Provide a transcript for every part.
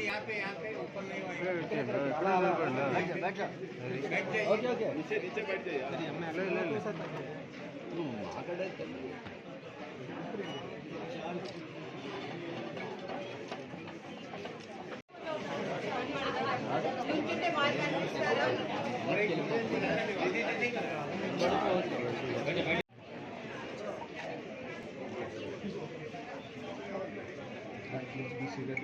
यहाँ पे यहाँ पे ऊपर नहीं होगा नीचे नीचे बैठ जाइए consider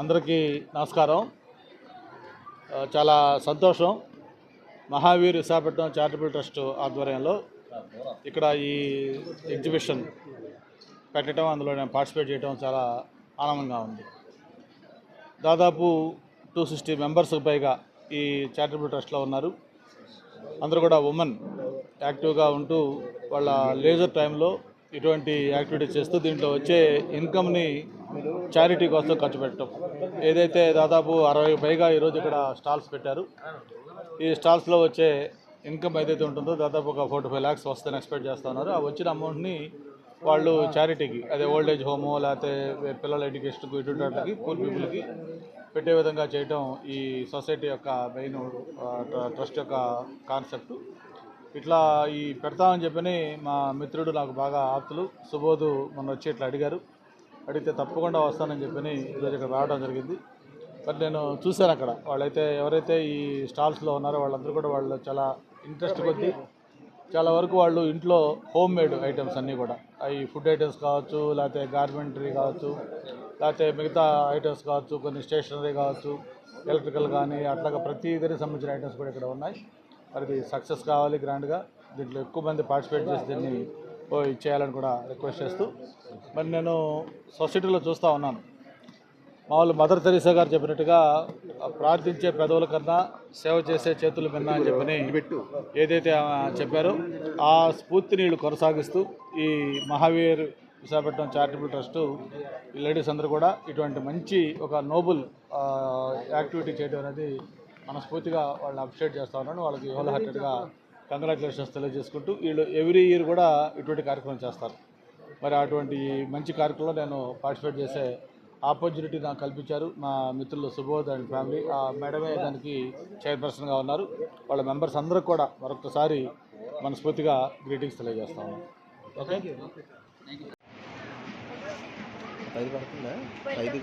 అందరికీ నమస్కారం. చాలా సంతోషం. మహావీర్ విశాఖపట్నం చారిటబుల్ ట్రస్ట్ ఆధ్వర్యంలో ఇక్కడ ఈ ఎగ్జిబిషన్ పెట్టడం అందులో నేను పార్టిసిపేట్ చేయడం చాలా ఆనందంగా ఉంది. దాదాపు టూ సిక్స్టీ మెంబర్స్కి పైగా ఈ చారిటబుల్ ట్రస్ట్లో ఉన్నారు. అందరూ కూడా ఉమెన్ యాక్టివ్గా ఉంటూ వాళ్ళ లేజర్ టైంలో ఇటువంటి యాక్టివిటీస్ చేస్తూ దీంట్లో వచ్చే ఇన్కమ్ని చారిటీ కోసం ఖర్చు పెట్టడం. ఏదైతే దాదాపు అరవై పైగా ఈరోజు ఇక్కడ స్టాల్స్ పెట్టారు ఈ స్టాల్స్లో వచ్చే ఇన్కమ్ ఏదైతే ఉంటుందో దాదాపు ఒక ఫోర్టీ ఫైవ్ ల్యాక్స్ వస్తుందని ఎక్స్పెక్ట్ చేస్తున్నారు ఆ వచ్చిన అమౌంట్ని వాళ్ళు చారిటీకి అదే ఓల్డ్ ఏజ్ హోము లేకపోతే పిల్లల ఎడ్యుకేషన్కు ఇటువంటి పూర్ పీపుల్కి పెట్టే విధంగా చేయటం ఈ సొసైటీ యొక్క మెయిన్ ట్రస్ట్ యొక్క కాన్సెప్ట్. ఇట్లా ఈ పెడతామని చెప్పని మా మిత్రుడు నాకు బాగా ఆప్తులు. సుబోధు మొన్న వచ్చి ఇట్లా అడిగారు. అడిగితే తప్పకుండా వస్తానని చెప్పని ఈరోజు ఇక్కడ రావడం జరిగింది. మరి నేను చూశాను అక్కడ. వాళ్ళైతే ఎవరైతే ఈ స్టాల్స్లో ఉన్నారో వాళ్ళందరూ కూడా వాళ్ళు చాలా ఇంట్రెస్ట్ కొద్ది చాలా వరకు వాళ్ళు ఇంట్లో హోమ్ మేడ్ ఐటమ్స్ అన్నీ కూడా. అవి ఫుడ్ ఐటమ్స్ కావచ్చు లేకపోతే గార్మెంటరీ కావచ్చు లేకపోతే మిగతా ఐటమ్స్ కావచ్చు కొన్ని స్టేషనరీ కావచ్చు ఎలక్ట్రికల్ కానీ అట్లాగా ప్రతి దగ్గరికి సంబంధించిన ఐటమ్స్ కూడా ఇక్కడ ఉన్నాయి. మరి సక్సెస్ కావాలి గ్రాండ్గా. దీంట్లో ఎక్కువ మంది పార్టిసిపేట్ చేసి దీన్ని చేయాలని కూడా రిక్వెస్ట్ చేస్తూ మరి నేను సొసైటీలో చూస్తూ ఉన్నాను. మామూలు మదర్ తెరీసా గారు చెప్పినట్టుగా ప్రార్థించే పెదవుల కన్నా సేవ చేసే చేతులు మిన్నా అని చెప్పని ఏదైతే చెప్పారో ఆ స్ఫూర్తిని వీళ్ళు కొనసాగిస్తూ ఈ మహావీర్ విశాఖపట్నం చారిటబుల్ ట్రస్టు ఈ లేడీస్ అందరూ కూడా ఇటువంటి మంచి ఒక నోబుల్ యాక్టివిటీ చేయడం అనేది మనస్ఫూర్తిగా వాళ్ళని అప్రిషియేట్ చేస్తా ఉన్నాను. వాళ్ళకి హోల్ హార్టెడ్గా కంగ్రాచులేషన్స్ తెలియజేసుకుంటూ వీళ్ళు ఎవ్రీ ఇయర్ కూడా ఇటువంటి కార్యక్రమం చేస్తారు. మరి అటువంటి మంచి కార్యక్రమంలో నేను పార్టిసిపేట్ చేసే ఆపర్చునిటీ నాకు కల్పించారు మా మిత్రులు సుబోధ్ అండ్ ఫ్యామిలీ. ఆ మేడమే దానికి చైర్పర్సన్గా ఉన్నారు. వాళ్ళ మెంబర్స్ అందరూ కూడా మరొకసారి మనస్ఫూర్తిగా గ్రీటింగ్స్ తెలియజేస్తాము ఓకే? ఐదు పడుతుందా? ఐదు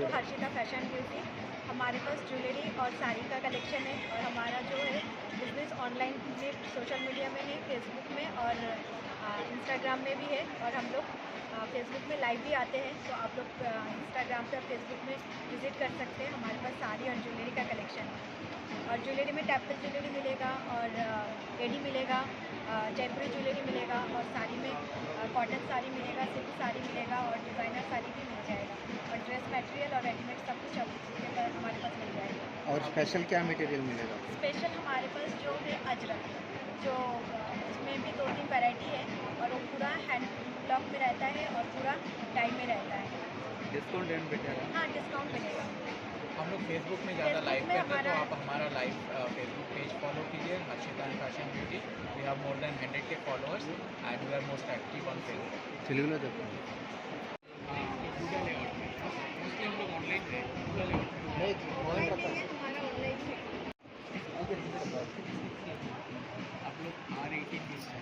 हमारे पास ज्वेलरी और साड़ी का कलेक्शन है और हमारा जो है बिज़नेस ऑनलाइन सोशल मीडिया में है फेसबुक में और इंस्टाग्राम में भी है और हम लोग फेसबुक में लाइव भी आते हैं तो आप लोग इंस्टाग्राम पे और फेसबुक में विज़िट कर सकते हैं। हमारे पास साड़ी और ज्वेलरी का कलेक्शन है। और ज्वेलरी में टैपल ज्वेलरी मिलेगा और एडी मिलेगा जयपुरी ज्वेलरी मिलेगा और साड़ी में कॉटन साड़ी मिलेगा सिल्क साड़ी मिलेगा और डिज़ाइनर साड़ी भी मिल जाएगा। और ड्रेस मटेरियल और रेडीमेड सब कुछ हमारे पास मिल जाएगा। और स्पेशल क्या मटेरियल मिलेगा? स्पेशल हमारे पास जो है अजरक जो उसमें भी दो तीन वैरायटी है और वो पूरा हैंड कम में रहता है और पूरा टाइम में रहता है। डिस्काउंट हाँ? डिस्काउंट मिलेगा। हम लोग फेसबुक में ज़्यादा लाइव करते हैं तो आप हमारा लाइव फेसबुक पेज फॉलो कीजिए Harshita fashion beauty we have more than hundred K followers and we are most active on Facebook आप लोग आर एटी बीस है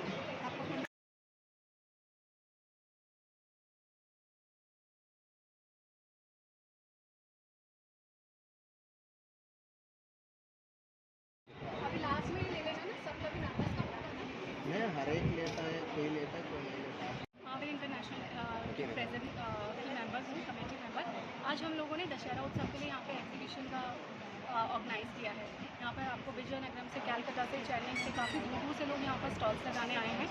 किया है यहाँ पर आपको विजयनगरम से कैलकाटा से चेन्नई से काफ़ी दूर दूर से लोग यहाँ पर स्टॉल्स लगाने आए हैं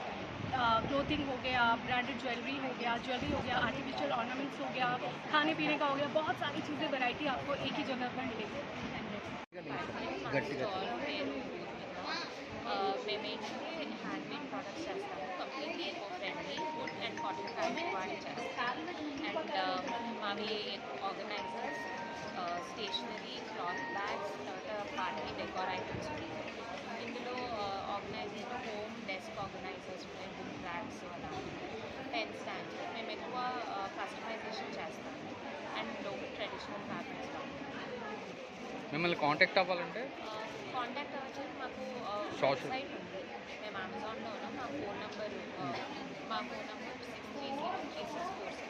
क्लोथिंग हो गया ब्रांडेड ज्वेलरी हो गया ज्वेलरी हो गया आर्टिफिशियल ऑर्नामेंट्स हो गया खाने पीने का हो गया बहुत सारी चीज़ें वैरायटी आपको एक ही जगह पर मिलेगी గట్టి గట్టి స్టాల్ పేరు ఆ, మేము ఏంటంటే హ్యాండ్మేడ్ ప్రొడక్ట్స్ చేస్తాము completely eco friendly wood and cotton fabric వాడి చేస్తాము అండ్ మావి ఆర్గనైజర్స్ స్టేషనరీ క్లాత్ బ్యాగ్స్ తర్వాత పార్టీ డెకార్ ఐటమ్స్ ఉన్నాయి ఇందులో ఆర్గనైజర్లో హోమ్ డెస్క్ ఆర్గనైజర్స్ ఉన్నాయి బుక్ ర్యాక్స్ అలా పెన్ స్టాండ్స్ మేము ఎక్కువ కస్టమైజేషన్ చేస్తాము అండ్ లోకల్ ట్రెడిషనల్ ఫ్యాబ్రిక్స్ మిమ్మల్ని కాంటాక్ట్ అవ్వాలంటే? కాంటాక్ట్ అవ్వచ్చు. మాకు. వెబ్సైట్ ఉంది. మేము అమెజాన్లో ఉన్నాం మా ఫోన్ నంబర్ మా phone number six three zero three six four six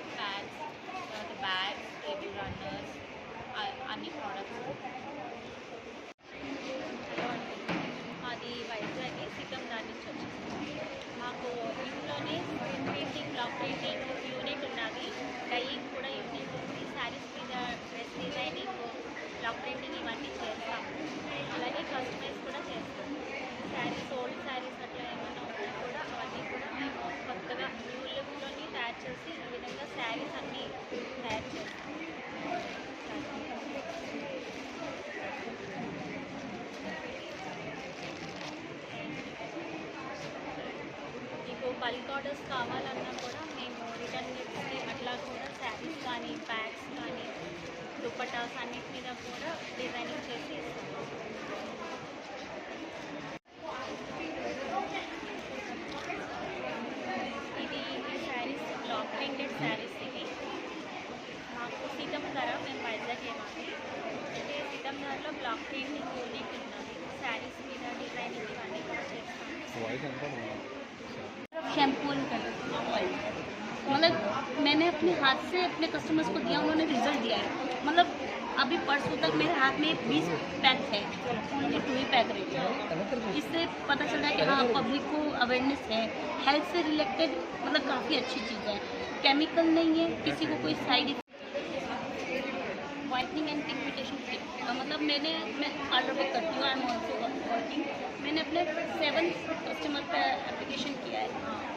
clip pads తర్వాత బ్యాగ్స్ టేబుల్ రన్నర్స్ అన్ని ప్రోడక్ట్స్ అది వైజాగ్ సిద్ధం దాని నుంచి వచ్చింది. మాకు ఇంట్లోనే screen painting block painting unit ఉన్నది. డైయింగ్ కూడా యూనిట్ ఉంది. శారీస్ మీద డ్రెస్ డిజైనింగ్ బ్లాక్ ప్రింటింగ్ ఇవన్నీ చేస్తాము. అలాగే కస్టమైజ్ కూడా చేస్తాము. శారీస్ ఓల్డ్ శారీస్ అట్లా ఏమైనా ఉన్నా కూడా అవన్నీ కూడా మేము కొత్తగా న్యూ లుక్లోని తయారు చేసి ఈ విధంగా అన్నీ తయారు చేస్తాం మీకు బల్క్ ఆర్డర్స్ కావాలన్నా కూడా మేము రిటర్న్ గిఫ్ట్స్ అట్లా కూడా శారీస్ కానీ బ్యాగ్స్ కానీ దుప్పటాస్ అన్నిటి మీద కూడా డిజైనింగ్ చేసి ఇస్తాము शैम्पू मतलब मैंने अपने हाथ से अपने कस्टमर्स को दिया, उन्होंने रिज़ल्ट दिया है। मतलब अभी परसों तक मेरे हाथ में बीस पैक है ये टू ही पैक रहे इससे पता चल रहा है कि हाँ पब्लिक को अवेयरनेस है। हेल्थ से रिलेटेड मतलब काफ़ी अच्छी चीज़ है। केमिकल नहीं है, किसी को कोई side effect whitening and pigmentation मतलब मैंने मैं ऑर्डर बुक करती हूँ आई एम ऑल्सो वर्किंग मैंने अपने सेवन कस्टमर का एप्लीकेशन किया है।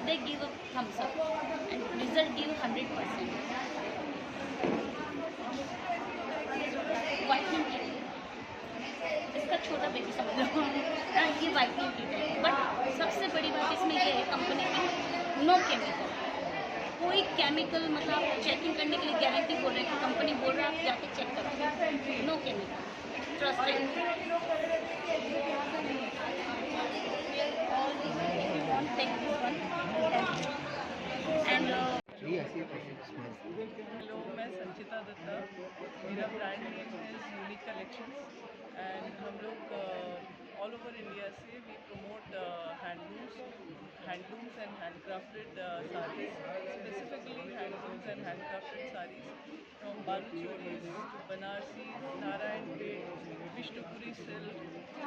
They give a thumbs up and result give hundred percent whitening kit इसका छोटा बेबी समझ लो। हाँ, ये वाइटनिंग किट है। बट सबसे बड़ी बात इसमें ये है कंपनी की नो केमिकल कोई केमिकल मतलब चेकिंग करने के लिए गारंटी बोल रहे हैं कि कंपनी बोल रहा है आप जाके चेक करो। No chemical all these if you want take this one and uh, hello मैं संचिता दत्ता मेरा ब्रांड नेम है यूनिक कलेक्शंस एंड हम लोग and handcrafted uh, saris, specifically handlooms and handcrafted saris from Baluchoris to Banarsis, Narayan Pet, Vishnupuri silk,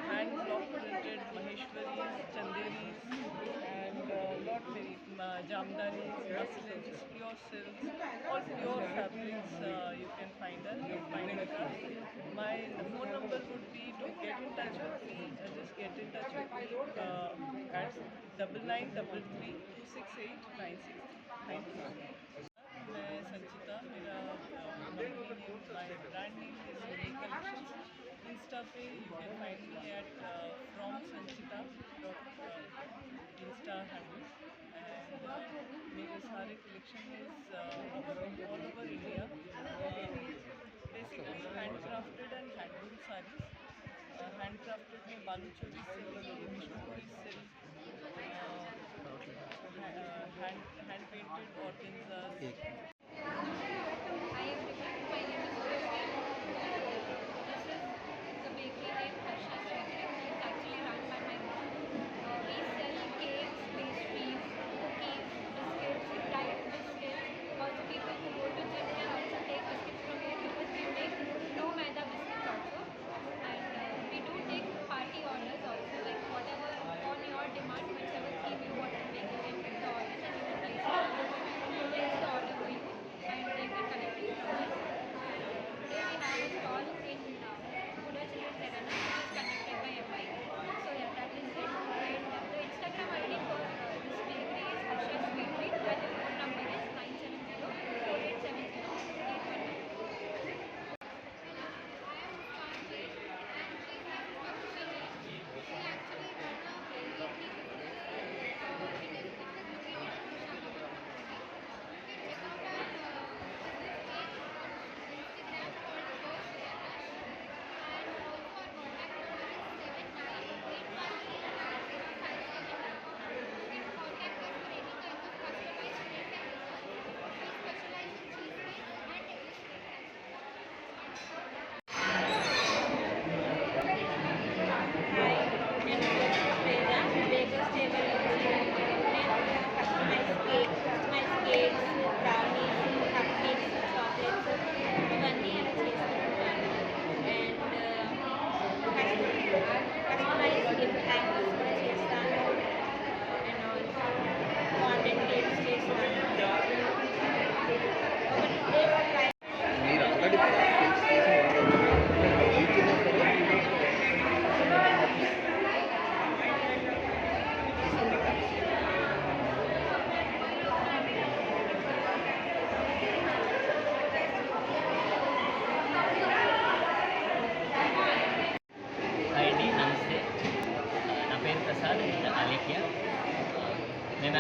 hand block printed Maheshwaris, Chanderis, lot many uh, jamdanis, muslins, pure silks, all pure fabrics uh, you can find us, you find us. My phone number would be to get in touch with me. Uh, just get in touch with me uh, at double nine double three two six eight nine six nine two. Insta पे you can find me at from Sanchita dot insta handle and मेरे सारे collection is all over India basically handcrafted and handloom sarees handcrafted में Baluchari silk missionary silk hand hand painted organzas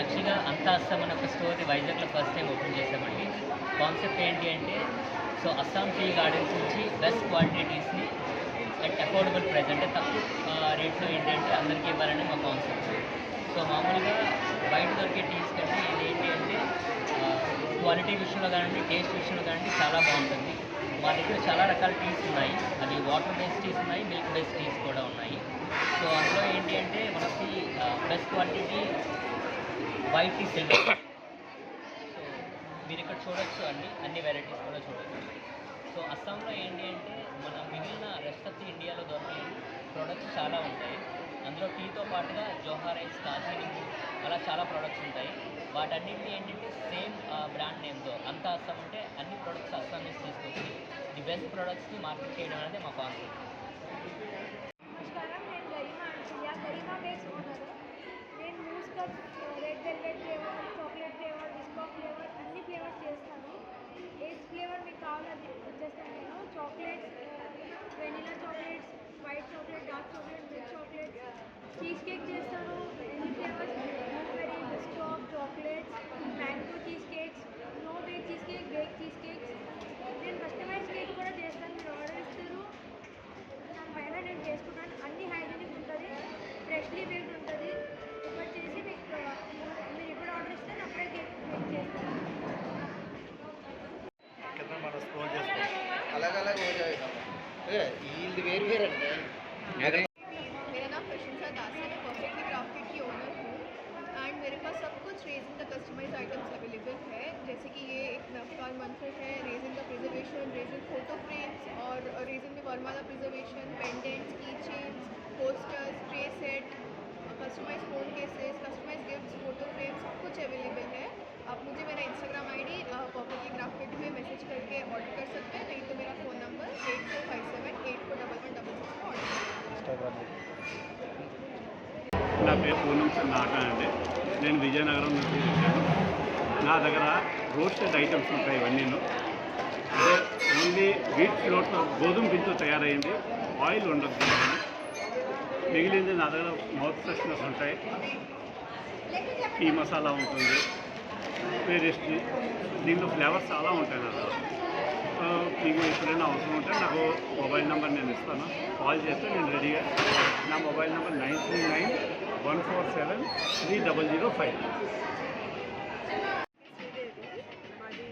మేము యాక్చువల్గా అంతా అస్సాం అనే ఒక స్టోర్ని వైజాగ్లో ఫస్ట్ టైం ఓపెన్ చేసామండి కాన్సెప్ట్ ఏంటి అంటే సో అస్సాం టీ గార్డెన్స్ నుంచి బెస్ట్ క్వాలిటీ టీస్ని అట్ అఫోర్డబుల్ ప్రైస్ అంటే తక్కువ రేట్లో ఏంటంటే అందరికీ ఇవ్వాలని మా కాన్సెప్ట్ సో మామూలుగా బయట దొరికే టీస్ కంటే ఇది ఏంటి అంటే క్వాలిటీ విషయంలో కానివ్వండి టేస్ట్ విషయంలో కానివ్వండి చాలా బాగుంటుంది. మా దగ్గర చాలా రకాల టీస్ ఉన్నాయి. అవి వాటర్ బేస్డ్ టీస్ ఉన్నాయి మిల్క్ బేస్డ్ టీస్ కూడా ఉన్నాయి. సో అందులో ఏంటి అంటే మనకి best quality white tea silver so మీరు ఇక్కడ చూడొచ్చు అన్ని అన్ని వెరైటీస్ కూడా చూడొచ్చు. సో అస్సాంలో ఏంటి అంటే మన మిగిలిన రెస్ట్ ఆఫ్ ది ఇండియాలో దొరికే ప్రోడక్ట్స్ చాలా ఉంటాయి. అందులో టీతో పాటుగా జోహారైస్ కాసినింగ్ అలా చాలా ప్రొడక్ట్స్ ఉంటాయి. వాటన్నింటినీ ఏంటంటే సేమ్ బ్రాండ్ నేమ్తో అంతా అస్సాం అంటే అన్ని ప్రోడక్ట్స్ అస్సాం నుంచి తీసుకొచ్చి ది బెస్ట్ ప్రోడక్ట్స్ని మార్కెట్ చేయడం అనేది మా కాన్సెప్ట్ నమస్కారం. నేను గరిమా గరిమా నేను mousse cut red velvet flavour chocolate flavour Biscoff flavour అన్ని ఫ్లేవర్స్ చేస్తాను ఏ ఫ్లేవర్ మీకు కావాలని వచ్చేస్తాను నేను chocolates vanilla chocolates white chocolate dark chocolate milk chocolates cheesecake చేస్తాను ఎన్ని flavours blueberry biscotti chocolates mango cheesecakes no bake cheesecake bake cheesecakes నేను కస్టమైజ్ కేక్ కూడా చేస్తాను మీరు ఆర్డర్ ఇస్తారు దాని పైన నేను చేసుకున్నాను అన్ని హైజీనిక్ ఉంటుంది ఫ్రెష్లీ బేక్డ్ ఉంటుంది ఒకటి చేసి మీకు మీరు ఎప్పుడు ఆర్డర్ ఇస్తే నేను అప్పుడే కేక్ మేక్ చేస్తాను కింద మనం స్క్రోల్ చేసుకోవచ్చు अलग अलग हो जाएगा ఏ వీళ్ళు వేరు వేరు అంటే అదే मेरा नाम प्रशंसा दास है, मैं परफेक्टली क्राफ्टेड की ओनर हूँ। एंड मेरे पास सब कुछ रेजिन का कस्टमाइज आइटम्स अवेलेबल है। जैसे कि ये एक नफ्तार मंत्र है रेजिन का प्रिजर्वेशन रेजिन फ़ोटो फ्रेम्स और रेजिन में वर्माला प्रिजर्वेशन पेंडेंट्स की posters tray set customise phone cases customise gift photo frame सब कुछ अवेलेबल है। आप मुझे मेरा Instagram I D popular graphic में मैसेज करके ऑर्डर कर सकते हैं। नहीं तो मेरा phone number eight four five seven eight four double one double six order నా పేరు పూనం నాట అండి. నేను విజయనగరం నుంచి వచ్చాను. నా దగ్గర రోస్టెడ్ ఐటమ్స్ ఉంటాయి ఇవన్నీను. అంటే ఓన్లీ వీట్ ఫ్లోర్తో గోధుమ పిండితో తయారైంది. ఆయిల్ ఉండదు మిగిలింది నా దగ్గర మౌత్ ఫ్రెష్నెస్ ఉంటాయి. టీ మసాలా ఉంటుంది. వేరియస్ దీంట్లో ఫ్లేవర్స్ చాలా ఉంటాయి నా దగ్గర. మీకు ఎప్పుడైనా అవసరం ఉంటే నాకు మొబైల్ నెంబర్ నేను ఇస్తాను. కాల్ చేస్తే నేను రెడీగా నా mobile number nine three nine one four seven three double zero five. మాది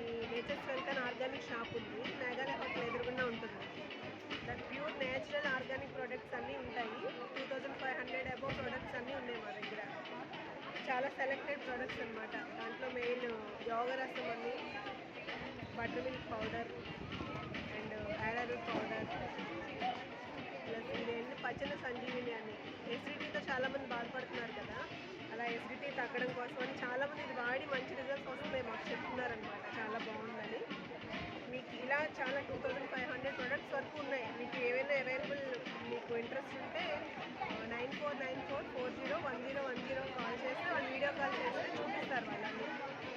ఆర్గానిక్ షాప్ ఉంది. మేఘాలయ హోటల్ ఎదురుగుండా ఉంటుంది. That pure natural organic products అన్నీ ఉంటాయి. Two thousand five hundred above products అన్నీ ఉన్నాయి మా దగ్గర. చాలా సెలెక్టెడ్ ప్రొడక్ట్స్ అనమాట దాంట్లో మెయిన్ యోగరసం అని butter milk powder and powder. Plus ఇదేంటి పచ్చల సంజీవిని అని. ఎసిడిటీతో చాలామంది బాధపడుతున్నారు కదా. అలా ఎసిడిటీ తగ్గడం కోసం అని చాలామంది ఇది వాడి మంచి రిజల్ట్స్ వస్తున్నాయి మాకు చెప్తున్నారనమాట చాలా బాగుందని. మీకు ఇలా చాలా two thousand five hundred products వరకు ఉన్నాయి. మీకు ఏవైనా అవైలబుల్ మీకు ఇంట్రెస్ట్ ఉంటే nine four nine four four zero one zero one zero call చేస్తే వాళ్ళు వీడియో కాల్ చేస్తే చూపిస్తారు వాళ్ళని.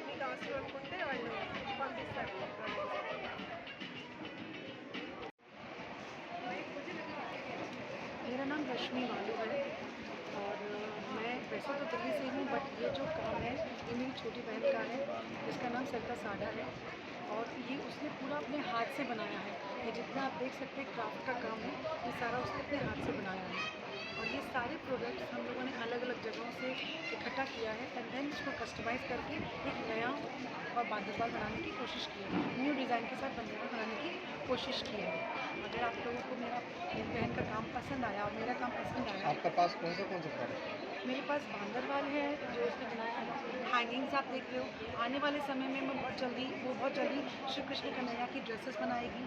మీకు అవసరం అనుకుంటే వాళ్ళు పంపిస్తారు. नाम रश्मि वालू है और मैं वैसे तो दिल्ली से ही बट ये जो काम है, ये मेरी छोटी बहन का है, जिसका नाम सरिता साडा है और ये उसने पूरा अपने हाथ से बनाया है। ये जितना आप देख सकते हैं क्राफ्ट का काम है, ये सारा उसने अपने हाथ से बनाया है। और ये सारे प्रोडक्ट्स हम लोगों ने अलग अलग जगहों से इकट्ठा किया है एंड देन इसको कस्टमाइज़ करके एक नया और बादलबाल बनाने की कोशिश की है। न्यू डिज़ाइन के साथ बंदरबाल बनाने की कोशिश की है। अगर आप लोगों को मेरा मेरी बहन का काम पसंद आया और मेरा काम पसंद आया आपके पास कौन से कौन से मेरे पास बांदरवाल है जो उसने बनाया है। हैंगिंग्स आप देख रहे हो। आने वाले समय में मैं बहुत जल्दी वो बहुत जल्दी श्री कृष्ण कन्हैया की ड्रेसेस बनाएगी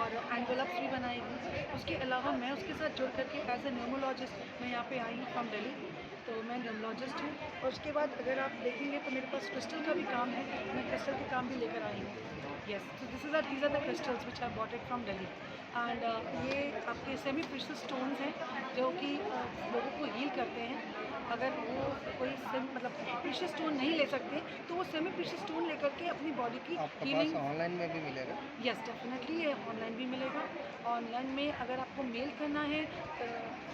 और एनवेलप्स भी बनाएगी। उसके अलावा मैं उसके साथ जुड़ करके एज ए न्यूमोलॉजिस्ट मैं यहाँ पे आई हूँ फ्रॉम दिल्ली तो मैं न्यूमोलॉजिस्ट हूँ। और उसके बाद अगर आप देखेंगे तो मेरे पास क्रिस्टल का भी काम है। मैं क्रिस्टल के काम भी लेकर आई हूँ। यस तो this is are these are the crystals which bought it from Delhi and ये आपके सेमी प्रेशस स्टोन्स हैं जो कि uh, लोगों को हील करते हैं। अगर वो कोई सेम मतलब प्रेशस स्टोन नहीं ले सकते तो वो सेमी प्रेशस स्टोन लेकर के अपनी बॉडी की हीलिंग ऑनलाइन में भी मिलेगा? यस डेफिनेटली ये ऑनलाइन भी मिलेगा। ऑनलाइन में अगर आपको मेल करना है अ,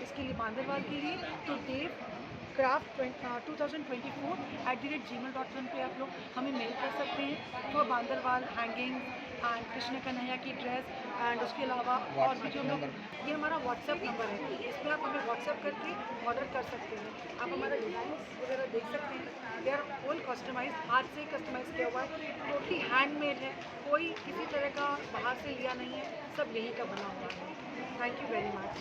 इसके लिए बांदरवाल के लिए तो Dev craft two thousand twenty four at the rate Gmail dot com पर आप लोग हमें मेल कर सकते हैं। तो बांदरवाल हैंगिंग एंड कृष्ण कन्हैया की ड्रेस एंड उसके अलावा और भी जो लोग ये हमारा व्हाट्सएप नंबर है। इस पर आप हमें व्हाट्सएप करके ऑर्डर कर सकते हैं। आप हमारा डिज़ाइन वगैरह देख सकते हैं। दे आर फुल कस्टमाइज हाथ से कस्टमाइज किया हुआ है। टोटली हैंडमेड है। कोई किसी तरह का बाहर से लिया नहीं है। सब यहीं का बना हुआ है। थैंक यू वेरी मच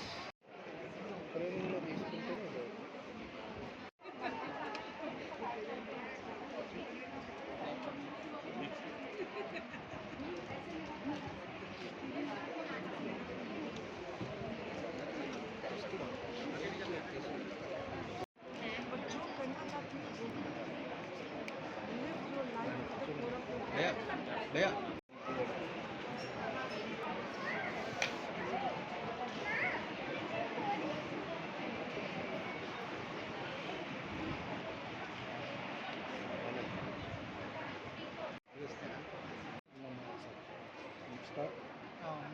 భయ్యా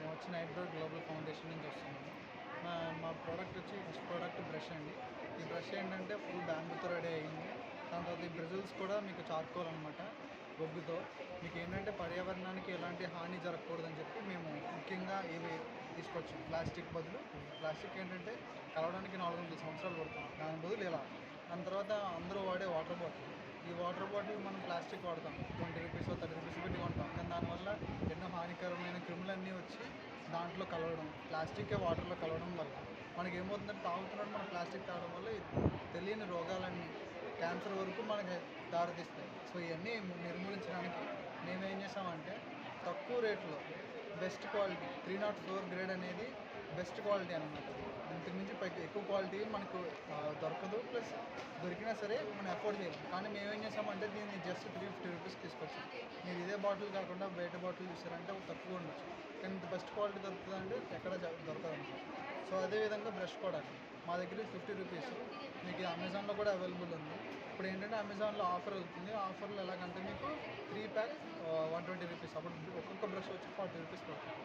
వచ్చిన ఐబ్రో గ్లోబల్ ఫౌండేషన్ నుంచి వస్తున్నాము మా మా ప్రోడక్ట్ వచ్చి ఫస్ట్ ప్రోడక్ట్ బ్రష్ అండి. ఈ బ్రష్ ఏంటంటే ఫుల్ బ్యాంబుతో రెడీ అయ్యింది దాని తర్వాత ఈ బ్రిజిల్స్ కూడా మీకు చార్కోల్ అనమాట బొగ్గుతో మీకు ఏంటంటే పర్యావరణానికి ఎలాంటి హాని జరగకూడదని చెప్పి మేము ముఖ్యంగా ఇవి తీసుకొచ్చాం. ప్లాస్టిక్ బదులు ప్లాస్టిక్ ఏంటంటే కలవడానికి నాలుగు వందల సంవత్సరాలు పడుతుంది. దాని బదులు ఇలా. దాని తర్వాత అందరూ వాడే వాటర్ బాటిల్. ఈ వాటర్ బాటిల్ మనం ప్లాస్టిక్ వాడతాం. ట్వంటీ రూపీస్ థర్టీ రూపీస్ పెట్టి కొంటాం. కానీ దానివల్ల ఎన్నో హానికరమైన క్రిములన్నీ వచ్చి దాంట్లో కలవడం ప్లాస్టిక్ వాటర్లో కలవడం వల్ల మనకి ఏమవుతుందంటే తాగుతున్నట్టు మనం ప్లాస్టిక్ తాగడం వల్ల తెలియని రోగాలన్నీ క్యాన్సర్ వరకు మనకి దారితీస్తాయి. సో ఇవన్నీ నిర్మూలించడానికి మేము ఏం చేసామంటే తక్కువ రేట్లో best quality three not four grade అనేది బెస్ట్ క్వాలిటీ అనమాట ఇంతకు మించి పైకి ఎక్కువ క్వాలిటీ మనకు దొరకదు. ప్లస్ దొరికినా సరే మనం అఫోర్డ్ చేయలేం. కానీ మేము ఏం చేసామంటే దీన్ని జస్ట్ త్రీ ఫిఫ్టీ రూపీస్ తీసుకొచ్చాం. మీరు ఇదే బాటిల్ కాకుండా బయట బాటిల్ చూసారంటే తక్కువ ఉండొచ్చు. కానీ ఇంత బెస్ట్ క్వాలిటీ దొరుకుతుందంటే ఎక్కడ దొరకదు సో అదేవిధంగా బ్రష్ కూడా. మా దగ్గర ఫిఫ్టీ రూపీస్. మీకు ఇది అమెజాన్లో కూడా అవైలబుల్ ఉంది. ఇప్పుడు ఏంటంటే అమెజాన్లో ఆఫర్ అవుతుంది. ఆఫర్లో ఎలాగంటే మీకు three pack one twenty rupees. అప్పుడు ఒక్కొక్క బ్రష్ వచ్చి ఫార్టీ రూపీస్ పడుతుంది.